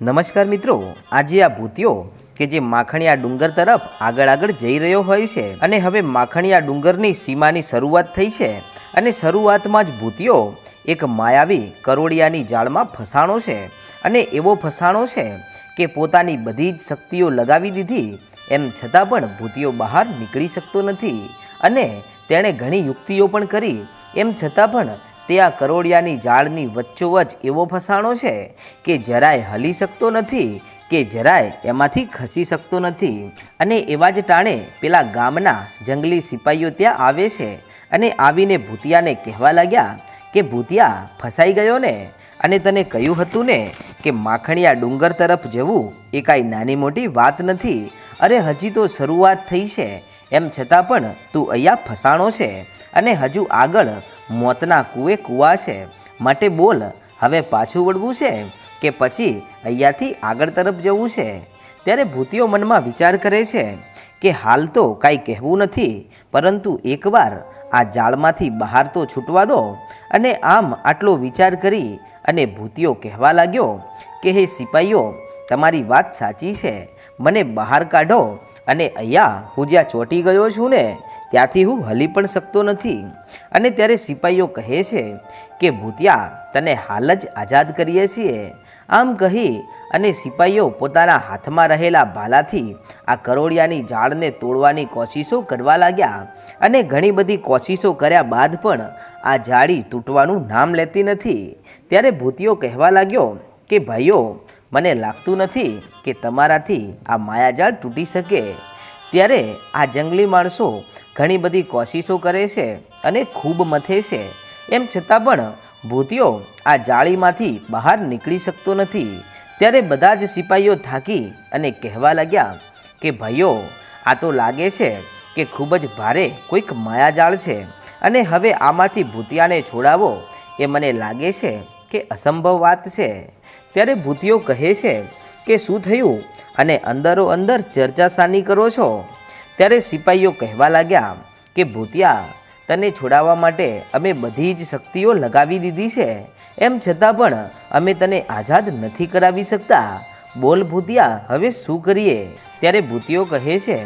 નમસ્કાર મિત્રો, આજે આ ભૂતિયો કે જે માખણીયા ડુંગર તરફ આગળ આગળ જઈ રહ્યો હોય છે અને હવે માખણીયા ડુંગરની સીમાની શરૂઆત થઈ છે અને શરૂઆતમાં જ ભૂતિયો એક માયાવી કરોડિયાની જાળમાં ફસાણો છે અને એવો ફસાણો છે કે પોતાની બધી જ શક્તિઓ લગાવી દીધી, એમ છતાં પણ ભૂતિયો બહાર નીકળી શકતો નથી અને તેણે ઘણી યુક્તિઓ પણ કરી, એમ છતાં પણ તે આ કરોડિયાની ઝાડની વચ્ચોવચ એવો ફસાણો છે કે જરાય હલી શકતો નથી, કે જરાય એમાંથી ખસી શકતો નથી. અને એવા જ ટાણે પેલા ગામના જંગલી સિપાહીઓ ત્યાં આવે છે અને આવીને ભૂતિયાને કહેવા લાગ્યા કે, ભૂતિયા, ફસાઈ ગયો ને? અને તને કહ્યું હતું ને કે, માખણીયા ડુંગર તરફ જવું એ કાંઈ નાની મોટી વાત નથી. અરે, હજી તો શરૂઆત થઈ છે. એમ છતાં પણ તું અહીંયા ફસાણો છે. અને હજુ આગળ મોતના કૂએ કૂવા છે. માટે બોલ, હવે પાછું વળવું છે કે પછી અહીંયાથી આગળ તરફ જવું છે? ત્યારે ભૂતિઓ મનમાં વિચાર કરે છે કે હાલ તો કાંઈ કહેવું નથી, પરંતુ એકવાર આ જાળમાંથી બહાર તો છૂટવા દો અને આમ આટલો વિચાર કરી અને ભૂતિયો કહેવા લાગ્યો કે, હે સિપાહીઓ તમારી વાત સાચી છે. મને બહાર કાઢો અને અહીંયા હું જ્યાં ચોંટી ગયો છું ને ત્યાંથી હું હલી પણ શકતો નથી. અને ત્યારે સિપાહીઓ કહે છે કે, ભૂતિયા, તને હાલ જ આઝાદ કરીએ છીએ. આમ કહી અને સિપાહીઓ પોતાના હાથમાં રહેલા ભાલાથી આ કરોળિયાની ઝાડને તોડવાની કોશિશો કરવા લાગ્યા અને ઘણી બધી કોશિશો કર્યા બાદ પણ આ જાળી તૂટવાનું નામ લેતી નથી. ત્યારે ભૂતિયો કહેવા લાગ્યો કે, ભાઈઓ, મને લાગતું નથી કે તમારાથી આ માયાજાળ તૂટી શકે. ત્યારે આ જંગલી માણસો ઘણી બધી કોશિશો કરે છે અને ખૂબ મથે છે. એમ છતાં પણ ભૂતિયો આ જાળીમાંથી બહાર નીકળી શકતો નથી. ત્યારે બધા જ સિપાહીઓ થાકી અને કહેવા લાગ્યા કે, ભાઈઓ, આ તો લાગે છે કે ખૂબ જ ભારે કોઈક માયાજાળ છે અને હવે આમાંથી ભૂતિયાને છોડાવો. એ મને લાગે છે કે અસંભવ વાત છે. ત્યારે ભૂતિયો કહે છે કે, શું થયું? અને અંદરો અંદર ચર્ચા સાની કરો છો? ત્યારે સિપાહીઓ કહેવા લાગ્યા કે, ભૂતિયા, તને છોડાવવા માટે અમે બધી જ શક્તિઓ લગાવી દીધી છે. એમ છતાં પણ અમે તને આઝાદ નથી કરાવી શકતા. બોલ ભૂતિયા, હવે શું કરીએ? ત્યારે ભૂતિઓ કહે છે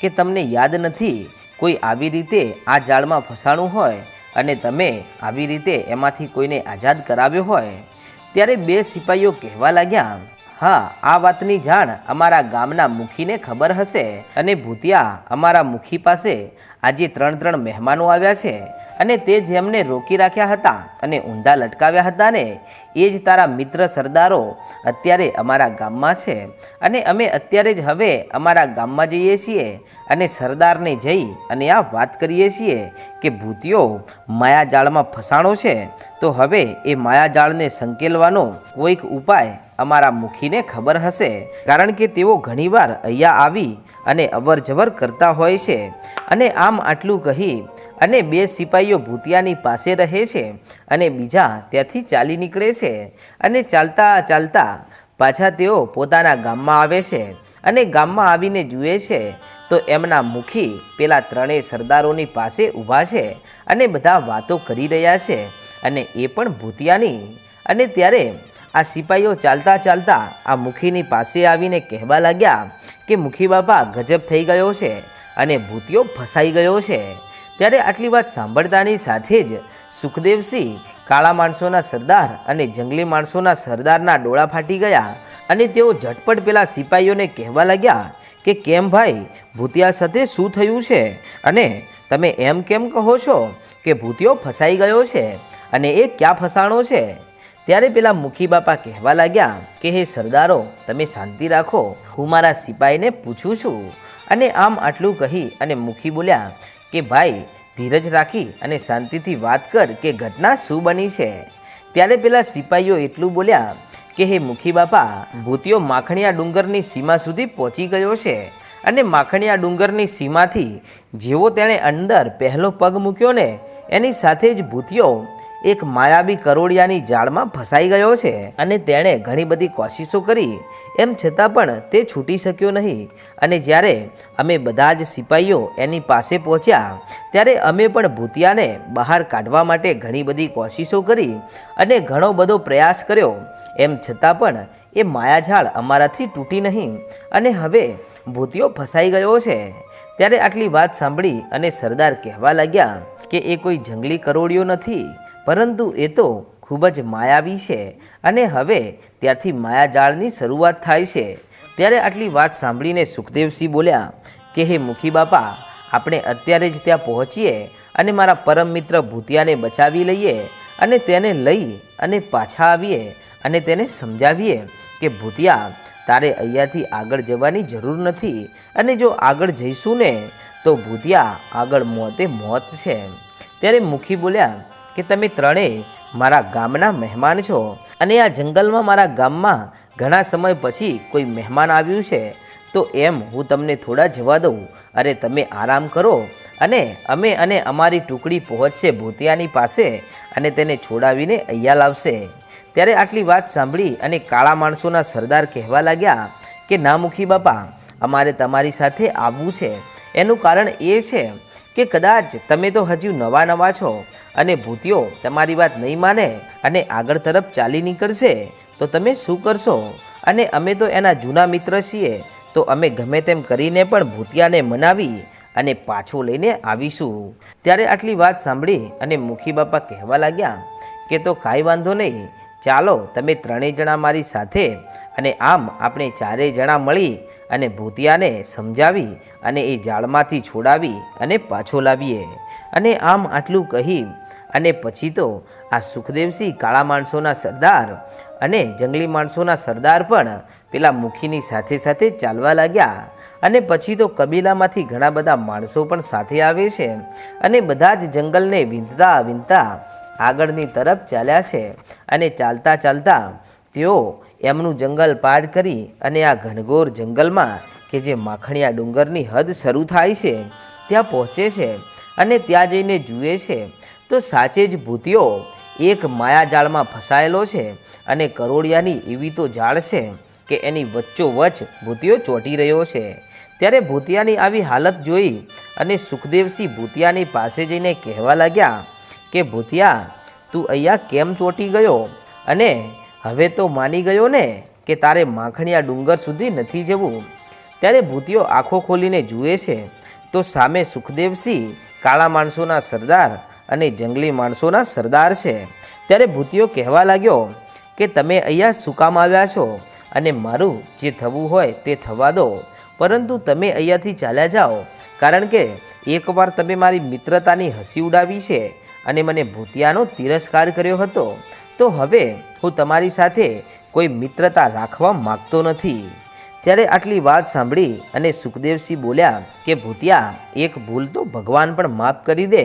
કે, તમને યાદ નથી, કોઈ આવી રીતે આ જાળમાં ફસાણું હોય અને તમે આવી રીતે એમાંથી કોઈને આઝાદ કરાવ્યો હોય. ત્યારે બે સિપાહીઓ કહેવા લાગ્યા હા, આ વાતની જાણ અમારા ગામના મુખીને ખબર હશે. અને ભૂતિયા અમારા મુખી પાસે આજે ત્રણ ત્રણ મહેમાનો આવ્યા છે અને તે જેમને રોકી રાખ્યા હતા અને ઊંધા લટકાવ્યા હતા ને. એ જ તારા મિત્ર સરદારો અત્યારે અમારા ગામમાં છે અને અમે અત્યારે જ હવે અમારા ગામમાં જઈએ છીએ અને સરદારને જઈ અને આ વાત કરીએ છીએ કે ભૂતિયો માયાજાળમાં ફસાણો છે, તો હવે એ માયાજાળને સંકેલવાનો કોઈક ઉપાય અમારા મુખીને ખબર હશે. કારણ કે તેઓ ઘણીવાર અહીંયા આવી અને અવરજવર કરતા હોય છે અને આમ આટલું કહી અને બે સિપાહીઓ ભૂતિયાની પાસે રહે છે અને બીજા ત્યાંથી ચાલી નીકળે છે અને ચાલતા ચાલતા પાછા તેઓ પોતાના ગામમાં આવે છે અને ગામમાં આવીને જુએ છે. તો એમના મુખી પેલા ત્રણેય સરદારોની પાસે ઊભા છે અને બધા વાતો કરી રહ્યા છે અને એ પણ ભૂતિયાની અને ત્યારે આ સિપાહીઓ ચાલતા ચાલતા આ મુખીની પાસે આવીને કહેવા લાગ્યા કે મુખી બાપા ગજબ થઈ ગયો છે અને ભૂતિયો ફસાઈ ગયો છે. ત્યારે આટલી વાત સાંભળતાની સાથે જ સુખદેવસિંહ કાળા માણસોના સરદાર અને જંગલી માણસોના સરદારના ડોળા ફાટી ગયા અને તેઓ ઝટપટ પેલા સિપાહીઓને કહેવા લાગ્યા કે કેમ ભાઈ, ભૂતિયા સાથે શું થયું છે? અને તમે એમ કેમ કહો છો કે ભૂતિયો ફસાઈ ગયો છે? અને એ ક્યાં ફસાણો છે? ત્યારે પેલા મુખી બાપા કહેવા લાગ્યા કે, હે સરદારો, તમે શાંતિ રાખો. હું મારા સિપાહીને પૂછું છું. અને આમ આટલું કહી અને મુખી બોલ્યા કે, ભાઈ, ધીરજ રાખી અને શાંતિથી વાત કર કે ઘટના શું બની છે. ત્યારે પેલા સિપાહીઓ એટલું બોલ્યા કે, હે મુખી બાપા ભૂતિયો માખણીયા ડુંગરની સીમા સુધી પહોંચી ગયો છે અને માખણીયા ડુંગરની સીમાથી જેવો તેણે અંદર પહેલો પગ મૂક્યો ને, એની સાથે જ ભૂતિયો એક માયાવી કરોડિયાની જાળમાં ફસાઈ ગયો છે અને તેણે ઘણી બધી કોશિશો કરી. એમ છતાં પણ તે છૂટી શક્યો નહીં. અને જ્યારે અમે બધા જ સિપાહીઓ એની પાસે પહોંચ્યા, ત્યારે અમે પણ ભૂતિયાને બહાર કાઢવા માટે ઘણી બધી કોશિશો કરી અને ઘણો બધો પ્રયાસ કર્યો. એમ છતાં પણ એ માયાઝાળ અમારાથી તૂટી નહીં અને હવે ભૂતિયો ફસાઈ ગયો છે. ત્યારે આટલી વાત સાંભળી અને સરદાર કહેવા લાગ્યા કે એ કોઈ જંગલી કરોડિયો નથી. પરંતુ એ તો ખૂબ જ માયાવી છે અને હવે ત્યાંથી માયાજાળની શરૂઆત થાય છે. ત્યારે આટલી વાત સાંભળીને સુખદેવસિંહ બોલ્યા, કે હે મુખી બાપા, આપણે અત્યારે જ ત્યાં પહોંચીએ અને મારા પરમ મિત્ર ભૂતિયાને બચાવી લઈએ અને તેને લઈ અને પાછા આવીએ અને તેને સમજાવીએ કે, ભૂતિયા, તારે અહીંયાથી આગળ જવાની જરૂર નથી અને જો આગળ જઈશું ને, તો ભૂતિયા આગળ મોતે મોત છે ત્યારે મુખી બોલ્યા કે તમે ત્રણેય મારા ગામના મહેમાન છો અને આ જંગલમાં મારા ગામમાં ઘણા સમય પછી કોઈ મહેમાન આવ્યું છે, તો એમ હું તમને થોડા જવા દઉં અરે તમે આરામ કરો અને અમે અને અમારી ટુકડી પહોંચશે ભૂતિયાની પાસે અને તેને છોડાવીને અહીંયા લાવશે. ત્યારે આટલી વાત સાંભળી અને કાળા માણસોના સરદાર કહેવા લાગ્યા કે, ના મુખી બાપા, અમારે તમારી સાથે આવવું છે. એનું કારણ એ છે કે કદાચ તમે તો હજુ નવા નવા છો અને ભૂતિયો તમારી વાત નહીં માને અને આગળ તરફ ચાલી નીકળશે, તો તમે શું કરશો? અને અમે તો એના જૂના મિત્ર છીએ, તો અમે ગમે તેમ કરીને પણ ભૂતિયાને મનાવી અને પાછો લઈને આવીશું. ત્યારે આટલી વાત સાંભળી અને મુખી બાપા કહેવા લાગ્યા કે તો કાંઈ વાંધો નહીં, ચાલો તમે ત્રણેય જણા મારી સાથે અને આમ આપણે ચારેય જણા મળી અને ભૂતિયાને સમજાવી અને એ જાળમાંથી છોડાવી અને પાછો લાવીએ. અને આમ આટલું કહી અને પછી તો આ સુખદેવસિંહ કાળા માણસોના સરદાર અને જંગલી માણસોના સરદાર પણ પેલા મુખીની સાથે સાથે ચાલવા લાગ્યા. અને પછી તો કબીલામાંથી ઘણા બધા માણસો પણ સાથે આવે છે અને બધા જ જંગલને વીંધતા વીંધતા આગળની તરફ ચાલ્યા છે. અને ચાલતા ચાલતા તેઓ એમનું જંગલ પાર કરી અને આ ઘનઘોર જંગલમાં કે જે માખણિયા ડુંગરની હદ શરૂ થાય છે, ત્યાં પહોંચે છે અને ત્યાં જઈને જુએ છે, તો સાચે જ ભૂતિયો એક માયાજાળમાં ફસાયેલો છે અને કરોડિયાની એવી તો જાળ છે કે એની વચ્ચોવચ્ચ ભૂતિયો ચોંટી રહ્યો છે. ત્યારે ભૂતિયાની આવી હાલત જોઈ અને સુખદેવસિંહ ભૂતિયાની પાસે જઈને કહેવા લાગ્યા કે, ભૂતિયા, તું અહીંયા કેમ ચોંટી ગયો અને હવે તો માની ગયો ને કે તારે માખણિયા ડુંગર સુધી નથી જવું. ત્યારે ભૂતિયો આંખો ખોલીને જુએ છે. તો સામે સુખદેવસિંહ કાળા માણસોના સરદાર અને જંગલી માણસોના સરદાર છે. ત્યારે ભૂતિયો કહેવા લાગ્યો કે તમે અહીંયા શું કામ આવ્યા છો? અને મારું જે થવું હોય તે થવા દો. પરંતુ તમે અહીંયાથી ચાલ્યા જાઓ. કારણ કે એકવાર તમે મારી મિત્રતાની હસી ઉડાવી છે. અને મને ભૂતિયાનો તિરસ્કાર કર્યો હતો. તો હવે હું તમારી સાથે કોઈ મિત્રતા રાખવા માગતો નથી. ત્યારે આટલી વાત સાંભળી અને સુખદેવસિંહ બોલ્યા કે, ભૂતિયા, એક ભૂલ તો ભગવાન પણ માફ કરી દે.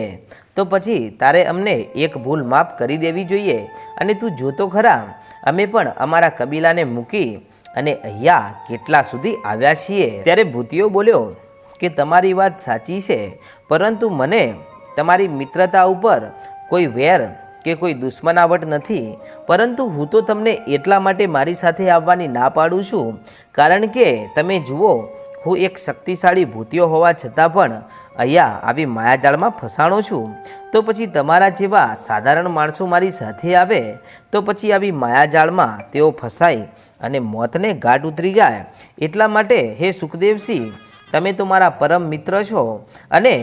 તો પછી તારે અમને એક ભૂલ માફ કરી દેવી જોઈએ અને તું જોતો ખરા. અમે પણ અમારા કબીલાને મૂકી અને અહીંયા કેટલા સુધી આવ્યા છીએ. ત્યારે ભૂતિયો બોલ્યો કે, તમારી વાત સાચી છે, પરંતુ મને તમારી મિત્રતા ઉપર કોઈ વેર કે કોઈ દુશ્મનાવટ નથી. પરંતુ હું તો તમને એટલા માટે મારી સાથે આવવાની ના પાડું છું. કારણ કે તમે જુઓ, હું એક શક્તિશાળી ભૂતિયો હોવા છતાં પણ અહીંયા આવી માયાજાળમાં ફસાણો છું. તો પછી તમારા જેવા સાધારણ માણસો મારી સાથે આવે, તો પછી આવી માયાજાળમાં તેઓ ફસાય અને મોતને ઘાટ ઉતરી જાય. એટલા માટે હે સુખદેવસિંહ, તમે તો મારા પરમ મિત્ર છો અને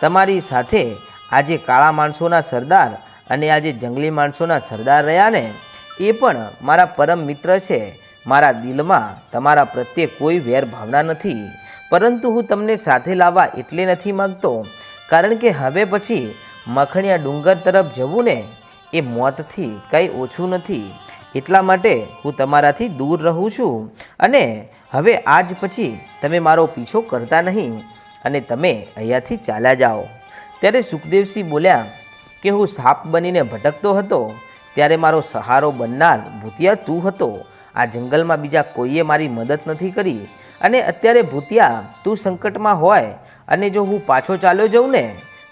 તમારી સાથે આજે કાળા માણસોના સરદાર અને આ જે જંગલી માણસોના સરદાર રહ્યા ને, એ પણ મારા પરમ મિત્ર છે. મારા દિલમાં તમારા પ્રત્યે કોઈ વેર ભાવના નથી. પરંતુ હું તમને સાથે લાવવા એટલે નથી માગતો. કારણ કે હવે પછી મખણિયા ડુંગર તરફ જવું ને, એ મોતથી કંઈ ઓછું નથી. એટલા માટે હું તમારાથી દૂર રહું છું. અને હવે આજ પછી તમે મારો પીછો કરતા નહીં. અને તમે અહીંયાથી ચાલ્યા જાઓ. ત્યારે સુખદેવસિંહ બોલ્યા કે હું સાપ બનીને ભટકતો હતો, ત્યારે મારો સહારો બનનાર ભૂતિયા તું હતો. આ જંગલમાં બીજા કોઈએ મારી મદદ નથી કરી અને અત્યારે ભૂતિયા તું સંકટમાં હોય અને જો હું પાછો ચાલ્યો જાઉં ને,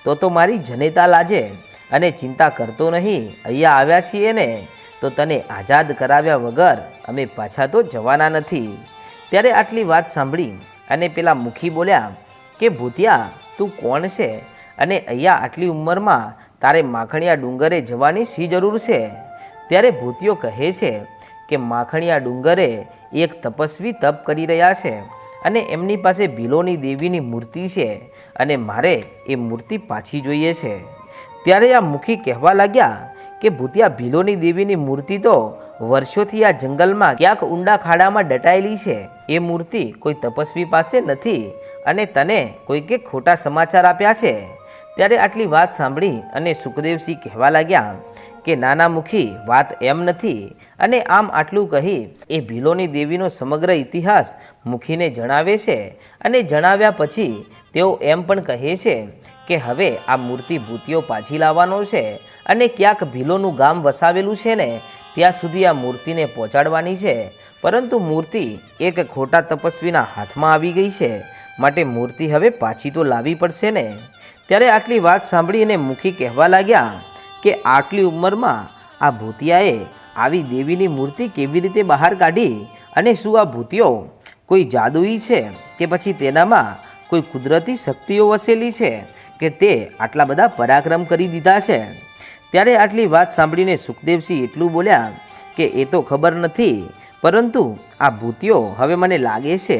તો તો મારી જનેતા લાજે અને ચિંતા કરતો નહીં. અહીંયા આવ્યા છીએ ને, તો તને આઝાદ કરાવ્યા વગર અમે પાછા તો જવાના નથી. ત્યારે આટલી વાત સાંભળી અને પેલા મુખી બોલ્યા કે, ભૂતિયા, તું કોણ છે? અને અહીંયા આટલી ઉંમરમાં તારે માખણિયા ડુંગરે જવાની શી જરૂર છે? ત્યારે ભૂતિયો કહે છે કે માખણીયા ડુંગરે એક તપસ્વી તપ કરી રહ્યા છે અને એમની પાસે ભીલોની દેવીની મૂર્તિ છે અને મારે એ મૂર્તિ પાછી જોઈએ છે. ત્યારે આ મુખી કહેવા લાગ્યા કે ભૂતિયા ભીલોની દેવીની મૂર્તિ તો વર્ષોથી આ જંગલમાં ક્યાંક ઊંડા ખાડામાં દટાયેલી છે. એ મૂર્તિ કોઈ તપસ્વી પાસે નથી અને તને કોઈકે ખોટા સમાચાર આપ્યા છે. ત્યારે આટલી વાત સાંભળી અને સુખદેવસિંહ કહેવા લાગ્યા કે નાના મુખી વાત એમ નથી. અને આમ આટલું કહી એ ભીલોની દેવીનો સમગ્ર ઇતિહાસ મુખીને જણાવે છે. અને જણાવ્યા પછી તેઓ એમ પણ કહે છે કે, હવે આ મૂર્તિ ભૂતિઓ પાછી લાવવાનો છે અને ક્યાંક ભીલોનું ગામ વસાવેલું છે ને, ત્યાં સુધી આ મૂર્તિને પહોંચાડવાની છે. પરંતુ મૂર્તિ એક ખોટા તપસ્વીના હાથમાં આવી ગઈ છે. માટે મૂર્તિ હવે પાછી તો લાવવી પડશે ને. ત્યારે આટલી વાત સાંભળીને મુખી કહેવા લાગ્યા કે આટલી ઉંમરમાં આ ભૂતિયાએ આવી દેવીની મૂર્તિ કેવી રીતે બહાર કાઢી અને શું આ ભૂતિઓ કોઈ જાદુઈ છે કે પછી તેનામાં કોઈ કુદરતી શક્તિઓ વસેલી છે કે તે આટલા બધા પરાક્રમ કરી દીધા છે? ત્યારે આટલી વાત સાંભળીને સુખદેવસિંહ એટલું બોલ્યા કે એ તો ખબર નથી, પરંતુ આ ભૂતિઓ હવે મને લાગે છે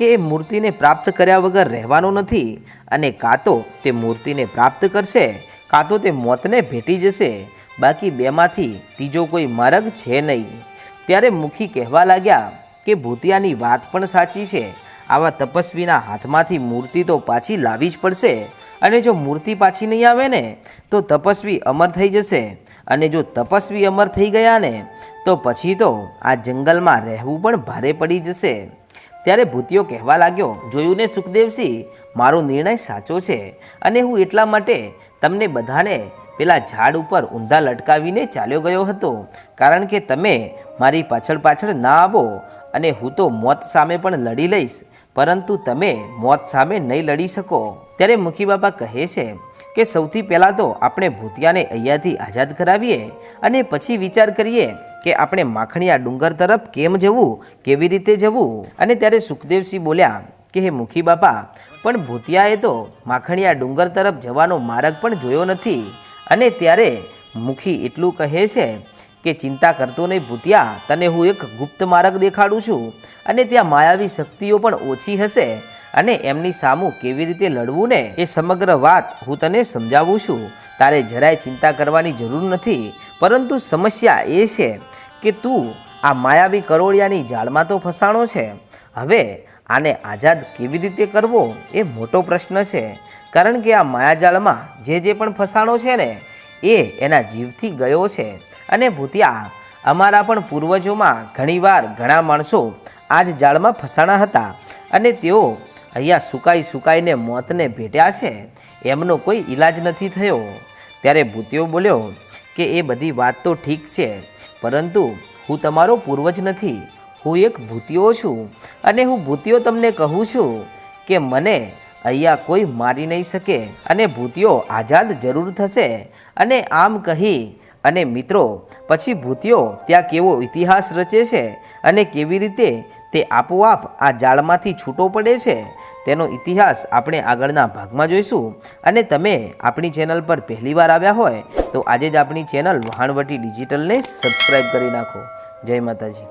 કે એ મૂર્તિને પ્રાપ્ત કર્યા વગર રહેવાનો નથી અને કાં તો તે મૂર્તિને પ્રાપ્ત કરશે, કાં તો તે મોતને ભેટી જશે. બાકી બેમાંથી ત્રીજો કોઈ માર્ગ છે નહીં. ત્યારે મુખી કહેવા લાગ્યા કે ભૂતિયાની વાત પણ સાચી છે. આવા તપસ્વીના હાથમાંથી મૂર્તિ તો પાછી લાવી જ પડશે અને જો મૂર્તિ પાછી નહીં આવે ને, તો તપસ્વી અમર થઈ જશે. અને જો તપસ્વી અમર થઈ ગયા ને, તો પછી તો આ જંગલમાં રહેવું પણ ભારે પડી જશે. ત્યારે ભૂતિયો કહેવા લાગ્યો, જોયું ને સુખદેવસિંહ મારો નિર્ણય સાચો છે અને હું એટલા માટે તમને બધાને પેલા ઝાડ ઉપર ઊંધા લટકાવીને ચાલ્યો ગયો હતો. કારણ કે તમે મારી પાછળ પાછળ ના આવો અને હું તો મોત સામે પણ લડી લઈશ, પરંતુ તમે મોત સામે નહીં લડી શકો. ત્યારે મુખી બાપા કહે છે કે સૌથી પહેલાં તો આપણે ભૂતિયાને અહીંયાથી આઝાદ કરાવીએ અને પછી વિચાર કરીએ કે આપણે માખણીયા ડુંગર તરફ કેમ જવું, કેવી રીતે જવું? અને ત્યારે સુખદેવસિંહ બોલ્યા કે, હે મુખી બાપા, પણ ભૂતિયાએ તો માખણીયા ડુંગર તરફ જવાનો માર્ગ પણ જોયો નથી. અને ત્યારે મુખી એટલું કહે છે કે ચિંતા કરતો નહીં ભૂતિયા, તને હું એક ગુપ્ત માર્ગ દેખાડું છું અને ત્યાં માયાવી શક્તિઓ પણ ઓછી હશે અને એમની સામું કેવી રીતે લડવું ને એ સમગ્ર વાત હું તને સમજાવું છું. તારે જરાય ચિંતા કરવાની જરૂર નથી, પરંતુ સમસ્યા એ છે કે તું આ માયાવી કરોળિયાની જાળમાં તો ફસાણો છે. હવે આને આઝાદ કેવી રીતે કરવો એ મોટો પ્રશ્ન છે, કારણ કે આ માયાજાળમાં જે જે પણ ફસાણો છે ને, એ એના જીવથી ગયો છે. અને ભૂતિયા, અમારા પણ પૂર્વજોમાં ઘણીવાર ઘણા માણસો આ જ જાળમાં ફસાણા હતા અને તેઓ અહીંયા સુકાઈ સુકાઈને મોતને ભેટ્યા છે, એમનો કોઈ ઈલાજ નથી થયો. ત્યારે ભૂતિયો બોલ્યો કે એ બધી વાત તો ઠીક છે, પરંતુ હું તમારો પૂર્વજ નથી, હું એક ભૂતિયો છું અને હું ભૂતિયો તમને કહું છું કે મને અહીંયા કોઈ મારી નહીં શકે અને ભૂતિયો આઝાદ જરૂર થશે અને આમ કહી અને મિત્રો, પછી ભૂતિયો ત્યાં કેવો ઇતિહાસ રચે છે અને કેવી રીતે તે આપોઆપ આ જાળમાંથી છૂટો પડે છે, તેનો ઇતિહાસ આપણે આગળના ભાગમાં જોઈશું. અને તમે આપણી ચેનલ પર પહેલીવાર આવ્યા હોય, તો આજે જ આપણી ચેનલ વહાણવટી ડિજિટલને સબસ્ક્રાઈબ કરી નાખો. જય માતાજી.